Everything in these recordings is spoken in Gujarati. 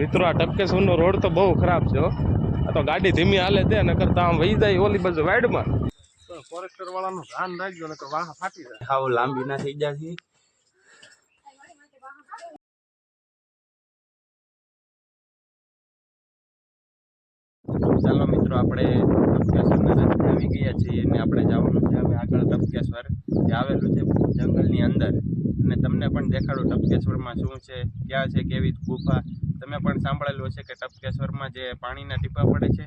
મિત્રો આ ટપકેશ્વરનો રોડ તો બહુ ખરાબ છે આ તો ગાડી ધીમી હાલે દે ને કરતા આમ વહી જાય ઓલી બાજુ વાઈડમાં ફોરેસ્ટર વાળાનું ધ્યાન રાખજો ને વાહ ફાટી જાય. હાવ લાંબી ના થઈ જશે ચાલો મિત્રો, આપણે ટપકેશ્વરના રસ્તે આવી ગયા છીએ અને આપણે જવાનું છે હવે આગળ તપકેશ્વર, જે આવેલું છે જંગલની અંદર. અને તમને પણ દેખાડું ટપકેશ્વરમાં શું છે, ક્યાં છે, કેવી ગુફા. તમે પણ સાંભળેલું હશે કે ટપકેશ્વરમાં જે પાણીના ટીપા પડે છે,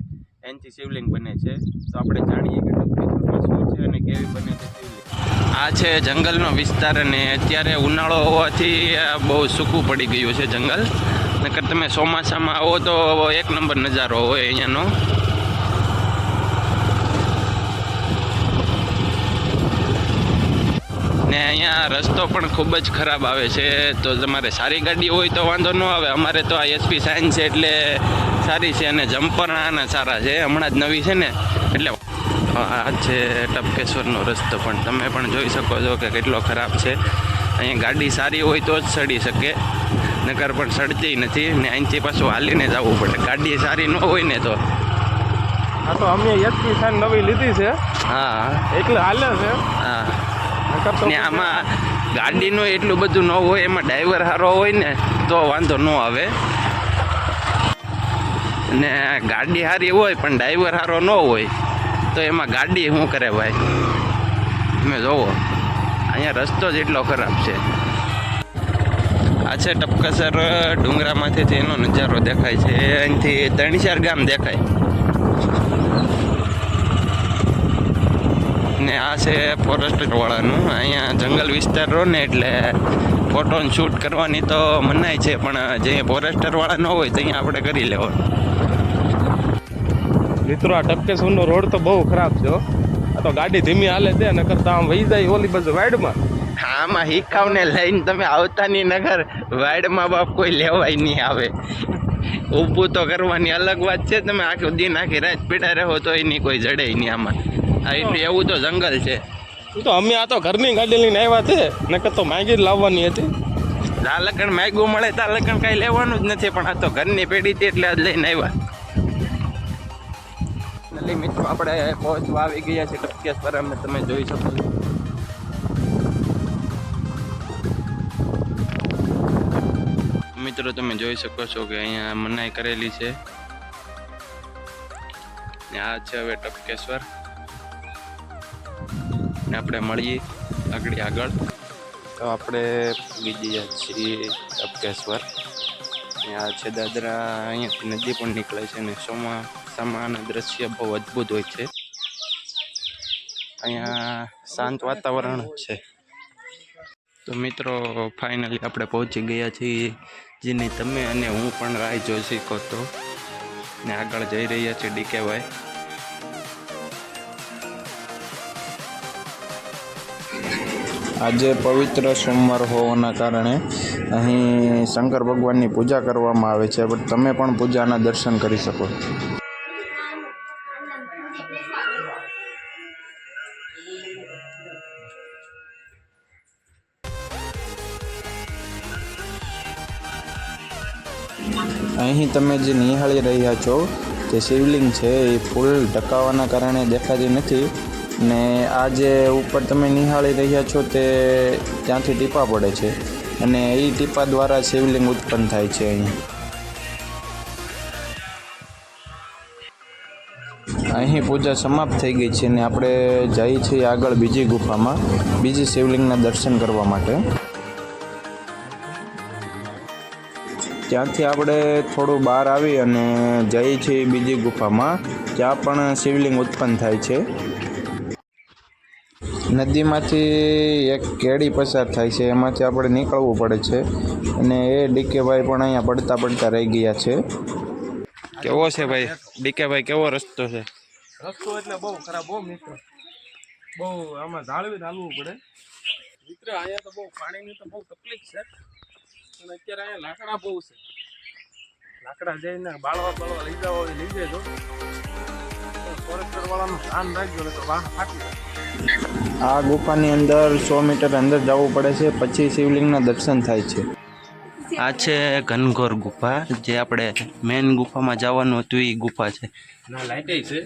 એનથી શિવલિંગ બને છે. તો આપણે જાણીએ કે ટપકેશ્વરમાં શું છે અને કેવી બને છે શિવલિંગ. આ છે જંગલનો વિસ્તાર અને અત્યારે ઉનાળો હોવાથી બહુ સૂકું પડી ગયું છે જંગલ. નકર તમે ચોમાસામાં આવો તો એક નંબર નજારો હોય અહીંયાનો. ને અહીંયા રસ્તો પણ ખૂબ જ ખરાબ આવે છે, તો તમારે સારી ગાડી હોય તો વાંધો ન આવે. અમારે તો આ એસપી સાઇન છે એટલે સારી છે અને જમ્પર આના સારા છે, હમણાં જ નવી છે ને. એટલે આ છે ટપકેશ્વરનો રસ્તો પણ. તમે પણ જોઈ શકો છો કે કેટલો ખરાબ છે. અહીંયા ગાડી સારી હોય તો જ સડી શકે. નકર પણ સડતી નથી ને અહીંથી પાછું હાલીને જવું પડે. ગાડી સારી ન હોય ને તો. હા તો અમે એસપી સાઈન નવી લીધી છે. હા. એટલે હાલે છે. હા. ને આમાં ગાડીનું એટલું બધું ન હોય એમાં ડ્રાઈવર સારો હોય ને તો વાંધો ન આવે. ને ગાડી સારી હોય પણ ડ્રાઈવર સારો ન હોય તો એમાં ગાડી શું કરે ભાઈ? તમે જોવો. અહીંયા રસ્તો જ એટલો ખરાબ છે. આ છે ટપકસર ડુંગરામાંથી એનો નજારો દેખાય છે. અહીંથી ત્રણ ચાર ગામ દેખાય. ને આ છે ફોરેસ્ટ વાળાનું. અહીંયા જંગલ વિસ્તાર રહો ને એટલે ફોટો શૂટ કરવાની તો મનાય છે, પણ જે ફોરેસ્ટર વાળા ન હોય તો અહીંયા આપણે કરી લેવો મિત્રો, આ ટપકેશ્વરનો રોડ તો બહુ ખરાબ છે આ તો ગાડી ધીમી હાલે છે ને કરતા આમ વહી જાય ઓલી બાજુ વાઈડમાં આમાં હિકાવને લઈને તમે આવતાની નગર વાડમાં બાપ કોઈ લેવાય નહીં આવે. ઊભું તો કરવાની અલગ વાત છે તમે આખું દિન આખી રાત પીડા રહો તો એની કોઈ જડે નહીં આમાં. એવું તો જંગલ છે. તો અમે આ તો ઘરની ગાડી લઈને આવ્યા છે નકર તો માંગી જ લાવવાની હતી. લાલકણ માગ્યું મળે તાલકણ કાંઈ લેવાનું જ નથી પણ આ તો ઘરની પેઢી હતી એટલે આજ લઈને આવ્યા. મિત્રો આપણે પહોંચવા આવી ગયા છે ટપકેશ્વર અમે તમે જોઈ શકો છો. મિત્રો, તમે જોઈ શકો છો કે અહીંયા મનાઈ કરેલી છે. ને આ છે હવે ટપકેશ્વર. ને આપણે મળીએ આગળ આગળ. તો આપણે બીજી છીએ ટપકેશ્વર. આ છે દાદરા, અહીંયાથી નદી પણ નીકળે છે ને ચોમાસામાં દ્રશ્ય બહુ અદ્ભુત હોય છે. અહીંયા શાંત વાતાવરણ છે. તો મિત્રો, ફાઇનલી આપણે પહોંચી ગયા છીએ જેની તમે અને હું પણ રાહ જોઈ શકો તો ને આગળ જઈ રહ્યા છે ડીકેવાય આજે પવિત્ર સોમવાર હોવાના કારણે અહીં શંકર ભગવાનની પૂજા કરવામાં આવે છે બટ તમે પણ પૂજાના દર્શન કરી શકો. અહીં તમે જે નિહાળી રહ્યા છો, જે શિવલિંગ છે, એ ફૂલ ઢકાવાના કારણે દેખાતી નથી. ને આ જે ઉપર તમે નિહાળી રહ્યા છો, તે ત્યાંથી ટીપા પડે છે. અને એ ટીપા દ્વારા શિવલિંગ ઉત્પન્ન થાય છે અહીં. અહીં પૂજા સમાપ્ત થઈ ગઈ છે ને આપણે જઈએ છીએ આગળ બીજી ગુફામાં, બીજી શિવલિંગના દર્શન કરવા માટે. ત્યાંથી આપણે થોડું બહાર આવી અને જઈએ છીએ બીજી ગુફામાં ત્યાં પણ શિવલિંગ ઉત્પન્ન થાય છે. નદીમાંથી એક કેડી પસાર થાય છે એમાંથી આપણે નીકળવું પડે છે અને એ ડીકેભાઈ પણ અહીંયા પડતા પડતા રહી ગયા છે. કેવો છે ભાઈ? ડીકેભાઈ કેવો રસ્તો છે? રસ્તો એટલે બહુ ખરાબ બહુ મિત્ર. બહુ આમાં જાળવી હાલવું પડે. મિત્ર અહીંયા તો બહુ પાણીની તો બહુ તકલીફ છે. અને અત્યારે અહીંયા લાકડા બહુ છે. લાકડા જઈને બાળવા બાળવા લઈ જાવ લઈ જજો. ફોરેસ્ટર વાળાનું ધ્યાન રાખજો તો વાહ ફાટી આ ગુફાની અંદર સો મીટર અંદર જવું પડે છે પછી શિવલિંગના દર્શન થાય છે. આ છે ઘનઘોર ગુફા જે આપણે મેન ગુફામાં જવાનું હતું એ ગુફા છે. ના લાઈટ છે.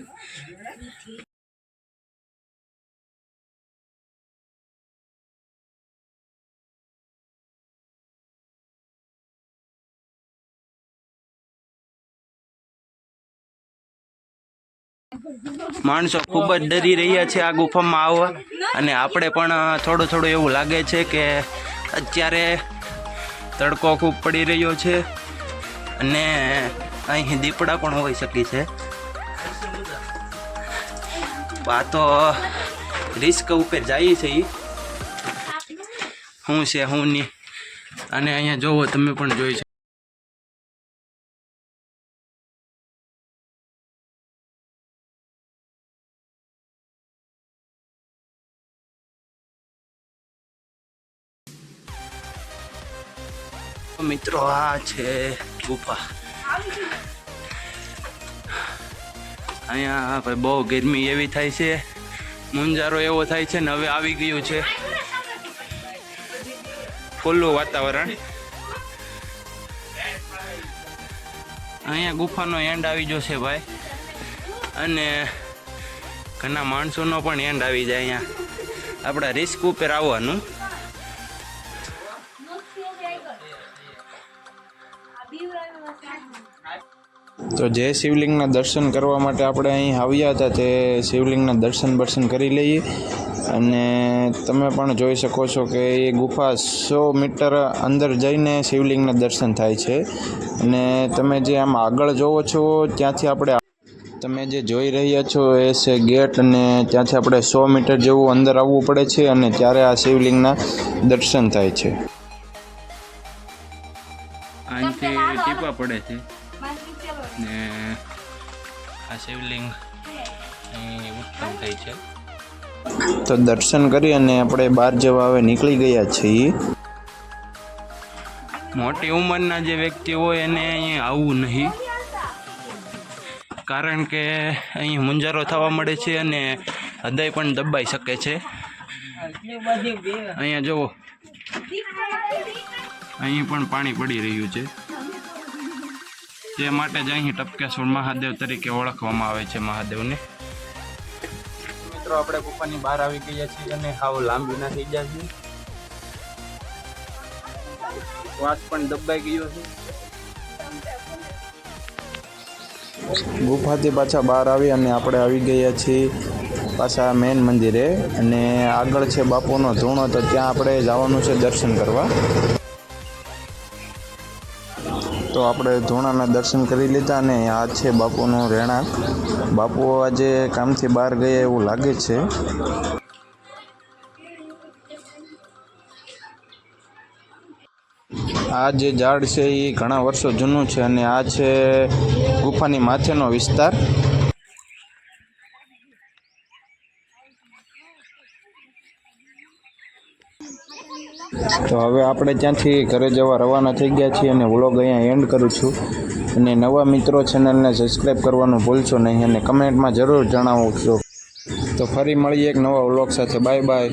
માણસો ખૂબ જ ડરી રહ્યા છે આ ગુફામાં આવવા. અને આપણે પણ થોડું થોડું એવું લાગે છે કે અત્યારે તડકો ખૂબ પડી રહ્યો છે. અને અહીં દીપડા પણ હોઈ શકે છે. આ રિસ્ક ઉપર જઈએ છે ઈ. શું છે શું નહીં અને અહીંયા જોવો, તમે પણ જોઈ શકો. મિત્રો આ છે ગુફા. અહીંયા ભાઈ બહુ ગરમી એવી થાય છે. મુંજારો એવો થાય છે ને હવે આવી ગયું છે. ખુલ્લું વાતાવરણ. અહીંયા ગુફાનો એન્ડ આવી ગયો છે ભાઈ. અને ઘણા માણસોનો પણ એન્ડ આવી જાય અહીંયા. આપણા રિસ્ક ઉપર આવવાનું. તો જે શિવલિંગના દર્શન કરવા માટે આપણે અહીં આવ્યા હતા તે શિવલિંગના દર્શન બર્શન કરી લઈએ. અને તમે પણ જોઈ શકો છો કે એ ગુફા સો મીટર અંદર જઈને શિવલિંગના દર્શન થાય છે. અને તમે જે આમ આગળ જોવો છો, ત્યાંથી આપણે તમે જે જોઈ રહ્યા છો એ છે ગેટ અને ત્યાંથી આપણે સો મીટર જેવું અંદર આવવું પડે છે અને ત્યારે આ શિવલિંગના દર્શન થાય છે. પડે છે. ને આ શિવલિંગ ઉત્પન્ન થઈ છે. તો દર્શન કરી અને આપણે બહાર જવા હવે નીકળી ગયા છીએ. મોટી ઉંમરના જે વ્યક્તિ હોય એને અહીં આવવું નહીં. કારણ કે અહીં મુંજારો થવા મળે છે અને હૃદય પણ દબાઈ શકે છે. અહીંયા જુઓ. અહીં પણ પાણી પડી રહ્યું છે. તે માટે જ અહીં ટપકેશ્વર મહાદેવ તરીકે ઓળખવામાં આવે છે મહાદેવને. મિત્રો આપણે ગુફાની બહાર આવી ગયા છીએ અને હાવ લાંબી ના થઈ ગયા છે શ્વાસ પણ દબાઈ ગયો છે. ગુફાથી પાછા બહાર આવી અને આપણે આવી ગયા છીએ પાછા મેન મંદિરે. અને આગળ છે બાપુનો ધૂણો તો ત્યાં આપણે જવાનું છે દર્શન કરવા. તો આપણે ધૂણાના દર્શન કરી લીધા અને આ છે બાપુનું રહેણાંક. બાપુ આજે કામથી બહાર ગયા એવું લાગે છે. આ જે ઝાડ છે એ ઘણા વર્ષો જૂનું છે અને આ છે ગુફાની માથેનો વિસ્તાર. તો હવે આપણે ત્યાંથી ઘરે જવા રવાના થઈ ગયા છીએ અને વ્લોગ અહીંયા એન્ડ કરું છું. અને નવા મિત્રો ચેનલને સબસ્ક્રાઈબ કરવાનું ભૂલશો નહીં અને કમેન્ટમાં જરૂર જણાવો છો તો ફરી મળીએ એક નવા વ્લોગ સાથે. Bye bye